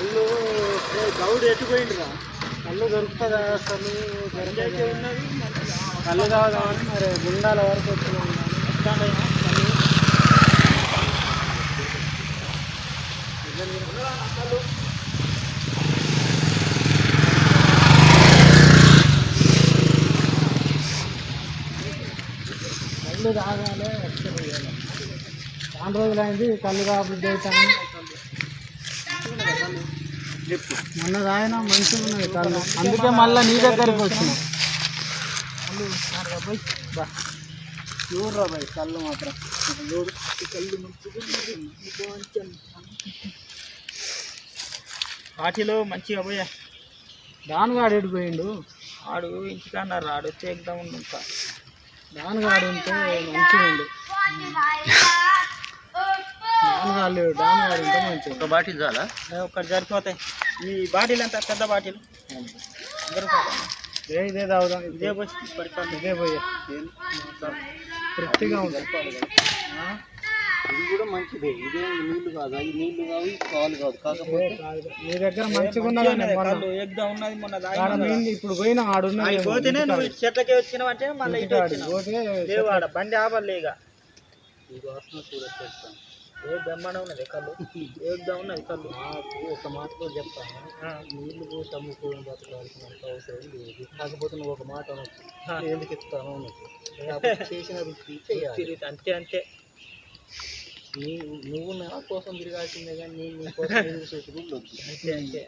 కళ్ళు గౌడు ఎట్టుపోయిందిరా కళ్ళు దొరుకుతుందా అసలు? దొరికే ఉన్నది కళ్ళు తాగుదామని మరి గుండాల వరకు వచ్చినాం కళ్ళు తాగాలి అసలు చాలా రోజులైంది కళ్ళు కాబట్టి అవుతాను మొన్న తాగినా మంచిగా ఉన్నది కళ్ళు. అందుకే మళ్ళీ నీ దగ్గరికి వచ్చిన చూడరా బాయ్ కళ్ళు మాత్రం. చూడు కళ్ళు మంచిగా మంచిగా పోయా. దానిగాడు ఎడిపోయిండు ఆడు ఇంటికన్నా రాడు చేద్దాం ఇంకా. దానిగాడు ఉంటే మంచిగా ఉండు ఒక బాటిల్ చాలా? ఒకటి సరిపోతాయి. ఈ బాటిల్ ఎంత పెద్ద బాటిల్. ఇదే తాగుదాం. ఇదే పోయే. తృప్తిగా ఉంటుంది. ఇది కూడా మంచిదే. ఇదే నీళ్ళు కాదు. అది నీళ్ళు కావు పాలు కాదు. నీ దగ్గర మంచిగా ఉన్నది మొన్న? ఇప్పుడు పోయినా ఆడున్నది పోతేనే నువ్వు చెట్లకే మళ్ళీ ఇటు వచ్చినావు. పోతే లేవు ఆడ బండి ఆపలే ఇక. ఏ బ్రహ్మాండం ఉన్నది? కళ్ళు. ఏగ్గా ఉన్నది? కళ్ళు. నాకు ఒక మాటతో చెప్తాను ఆ. నీళ్ళు పోసి అమ్ముకోవడం బతకాల్సినంత అవసరం లేదు. కాకపోతే నువ్వు ఒక మాట అనొచ్చు ఎందుకు ఇస్తాను అనొచ్చు చేసిన వృత్తి చేయాలి. అంతే అంతే. నీ నువ్వు నా కోసం తిరగాల్సిందే కానీ నీ కోసం ఎదురు చూసి వద్దు అంతే అంతే.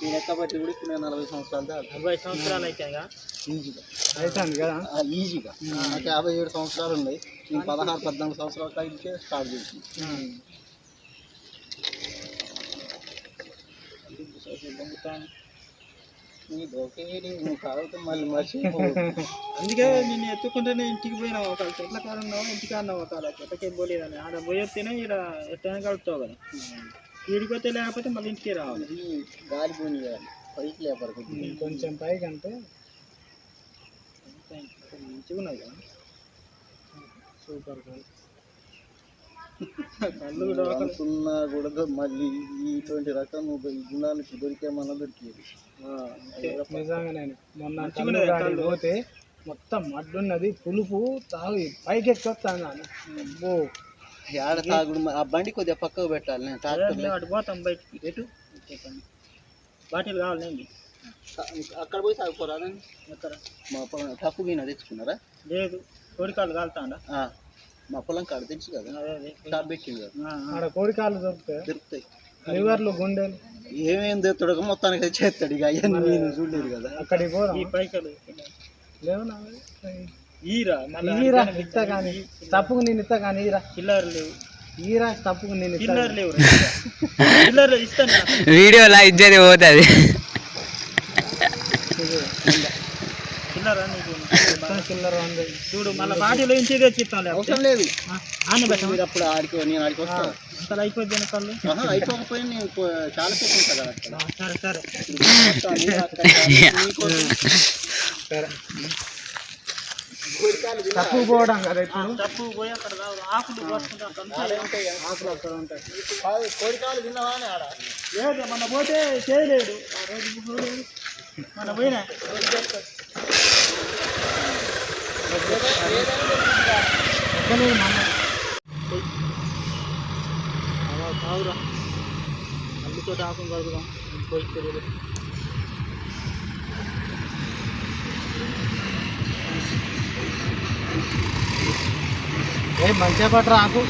ఆ. నేను ఎక్కబట్టి కూడా ఇప్పుడు నేను నలభై సంవత్సరాలు నలభై సంవత్సరాలు అయితే ఈజీగా. కదా? ఈజీగా. నాకు యాభై ఏడు సంవత్సరాలు ఉన్నాయి. నేను పదహారు పద్నాలుగు సంవత్సరాల కాడికే స్టార్ట్ చేసింది అందుకే నేను ఎత్తుకుంటేనే ఇంటికి పోయినా ఒక చెట్ల కాడ ఉన్నావు ఇంటికి అన్నావు ఒక చెట్లకి పోలేదని. ఆడ పోయొస్తేనే ఇక్కడ ఎట్టైనా కలుపుతావు కదా. వీడికి వస్తే లేకపోతే మళ్ళీ ఇంటికి రావాలి. గాలి పోనీ పైకి లేపరు కొంచెం పైకి అంటే మంచిగా ఉన్నది కదా. సూపర్ కాదు కళ్ళు కూడా అనుకున్నా కూడా మళ్ళీ ఇటువంటి రకం గుణానికి దొరికేమన్నా దొరికేది. నిజంగానే మొన్న కళ్ళు. పోతే మొత్తం అడ్డున్నది పులుపు తాగి పైకి ఎక్కొస్తాను అబ్బో. ఆడ తాగుడు ఆ బండి కొద్దిగా పక్కకు పెట్టాలి నేను ట్రాక్టర్ అటు పోతాం బయటికి. ఎటు? చెప్పండి బాటిల్ కావాలండి. అక్కడ పోయి తాగుకోరాదండి ఎక్కడ? మా పొలం టప్పు గిన్నె తెచ్చుకున్నారా? లేదు కోడికాళ్ళు కాలుతాండా. ఆ, మా పొలం కాడ తెలుసు కదా? షాప్ పెట్టింది కదా? కోడికాలు దొరుకుతాయి? దొరుకుతాయి. లివర్లు గుండెలు. ఏమేం తెస్తాడు మొత్తానికి చేస్తాడు ఇక అవన్నీ నేను చూడలేదు కదా. అక్కడికి పోదాం ఈ పైసలు లేవు నా ఈరా మళ్ళీ ఈరా ఇస్తా కానీ తప్పుకు నేను ఇస్తా కానీ ఈరా. చిల్లర లేవు. ఈరా తప్పుకు నేను చిల్లర లేవు చిల్లర ఇస్తాను నాకు. వీడియోలో ఇజ్జది పోతుంది. చూడు మళ్ళీ బాటిలో ఇంటి తెచ్చి ఇస్తాను అవసరం లేదు. ఆని పెట్ట మీరు అప్పుడు ఆడికి నేను ఆడికి వస్తా. అంతలో అయిపోద్ది కళ్ళు? ఆహా, అయిపోకపోయినా నేను చాలా సేపు కదా సరే వస్తాను, సరే. తప్పు పోవడం కదా ఇప్పుడు? తప్పు పోయి అక్కడ రావు ఆకులు కోసుకుంటే అక్కడ ఉంటాయి. ఆకులు అక్కడ ఉంటాయి. కోడికాలు తిన్నావా అని ఆడ. లేదు మన పోతే చేయలేడు ఆ రోజు. మన పోయినా? కావురా అల్లుతో ఆకులు కలుగుదాం. పోయి తెలియదు ఏ మంచిగా పట్టరా ఆకు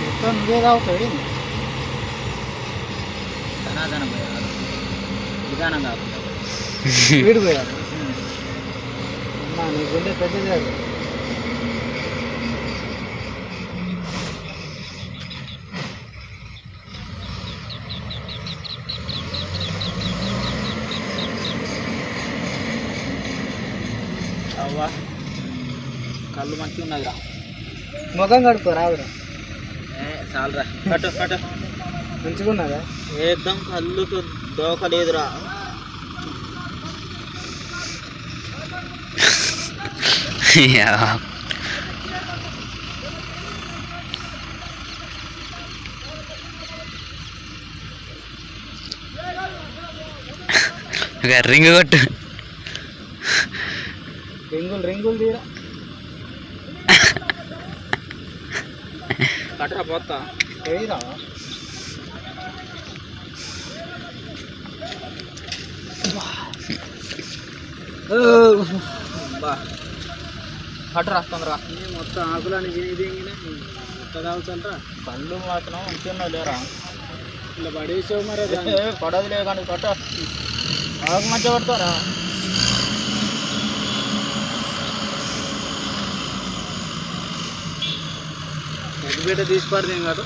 మొత్తం నువ్వే తాగుతావు ధనాధనం పోయాలి. విధానం కాకుండా. పోయారు అమ్మా నీ గుండె పెద్దది కాదు. కళ్ళు మంచిగా ఉన్నదిరా ముఖం కడుకో రావురా. చాలరా. కట్టు కట్టు. మంచిగా ఉన్నదా ఏకదం కళ్ళుకు దోక లేదురా. రింగు కొట్టు రింగులు రింగులు తీరా. కట్టరా పోతా. కట్టరా తొందరగా. ఈ మొత్తం ఆకులని తింగినా మొత్తం తాగుతుంటా కళ్ళు మాత్రం మంచిగా లేరా? ఇలా పడేసావు మరి దాన్ని. పడదు లేకండి కట్ట ఆకు మంచిగా పడతారా? ఎగ్బిడ్డ తీసి పడితే ఏం కాదు.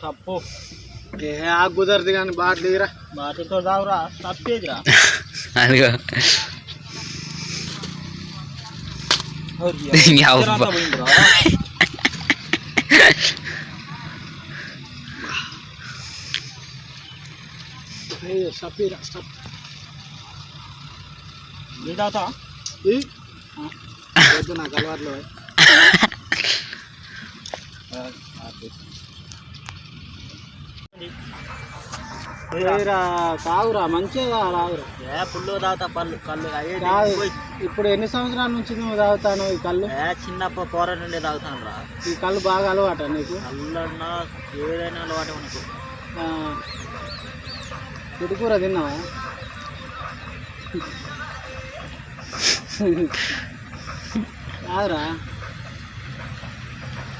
తప్పు. కుదరదు కానీ బాటిల్ తీరా బాటిల్తో తాగురా తప్పేదిరా. అదిగో. యవ్వ. ఏ, సప్పీరా సప్ నీళ్ళు తాగుతా ఈ. వద్దు నాకు అలవాట్లు పోయి. ఏరా, తాగురా మంచిగా తాగురా ఏ పుల్లు తాగుతా పళ్ళు కళ్ళు అయ్యేది ఇప్పుడు ఎన్ని సంవత్సరాల నుంచి నువ్వు తాగుతాను ఈ కళ్ళు? ఏ చిన్నప్ప కూర నుండి తాగుతాను రా. ఈ కళ్ళు బాగా అలవాట నీకు? కళ్ళన్నా ఏదైనా అలవాటు మనకు. ఆ, పుట్టుకూర తిన్నావా? కాదురా.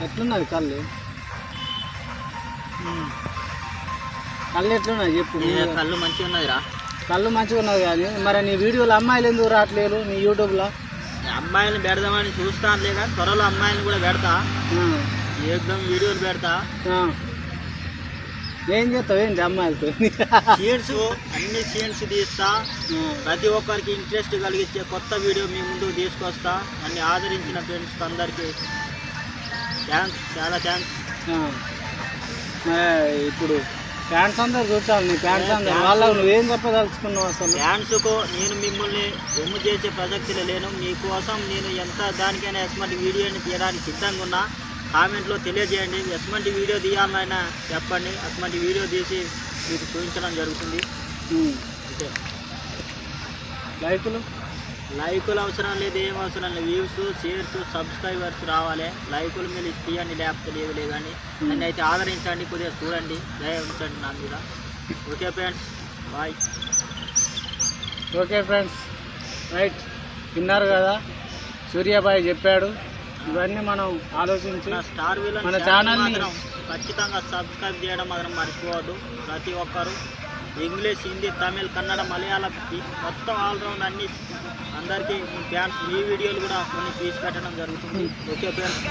ఎట్లున్నది కళ్ళు? కళ్ళు ఎట్లున్నది చెప్పు? కళ్ళు మంచిగా ఉన్నదిరా. కళ్ళు మంచిగా ఉన్నది కానీ మరి నీ వీడియోలో అమ్మాయిలు ఎందుకు రావట్లేరు నీ యూట్యూబ్లో? ఈ అమ్మాయిని పెడదామని చూస్తాను లేక త్వరలో అమ్మాయిని కూడా పెడతా. ఏకదం వీడియోలు పెడతా. ఏం చేస్తావు ఏంటి అమ్మాయిలతో? సీన్స్ అన్ని సీన్స్ తీస్తా. ప్రతి ఒక్కరికి ఇంట్రెస్ట్ కలిగించే కొత్త వీడియో మీ ముందుకు తీసుకొస్తా. అన్ని ఆదరించిన ఫ్రెండ్స్ అందరికీ థ్యాంక్స్ చాలా థ్యాంక్స్ ఇప్పుడు ఫ్యాన్స్ అందరు చూడాలి నీ ఫ్యాన్స్ అందరు. వాళ్ళకు నువ్వేం చెప్పదలుచుకున్నావు అసలు? డ్యాన్స్కు నేను మిమ్మల్ని ఎమ్ము చేసే ప్రసక్తిలో లేను. మీకోసం నేను ఎంత దానికైనా ఎస్మంటి వీడియోని తీయడానికి సిద్ధంగా ఉన్నా. కామెంట్లో తెలియజేయండి. ఎస్మంటి వీడియో తీయాలన్నా చెప్పండి. అటువంటి వీడియో తీసి మీకు చూపించడం జరుగుతుంది. అంతే లైకులు? లైకులు అవసరం లేదు ఏం అవసరం లేదు. వ్యూస్ షేర్స్ సబ్స్క్రైబర్స్ రావాలి. లైకులు మీరు ఇస్తాయండి లేకపోతే లేదు లేదండి నన్ను అయితే ఆదరించండి కొద్దిగా చూడండి దయ ఉంచండి నా మీద. Okay friends bye. Okay friends right. విన్నారు కదా? సూర్యాబాయ్ చెప్పాడు. ఇవన్నీ మనం ఆలోచించి స్టార్ మన ఛానల్ ఛానల్ని- ఖచ్చితంగా సబ్స్క్రైబ్ చేయడం మాత్రం మర్చిపోవద్దు. ప్రతి ఒక్కరు ఇంగ్లీష్ హిందీ తమిళ్ కన్నడ మలయాళం మొత్తం ఆల్రౌండ్ అన్ని అందరికీ మీ ఫ్యాన్స్ మీ వీడియోలు కూడా కొన్ని తీసి పెట్టడం జరుగుతుంది. Okay friends?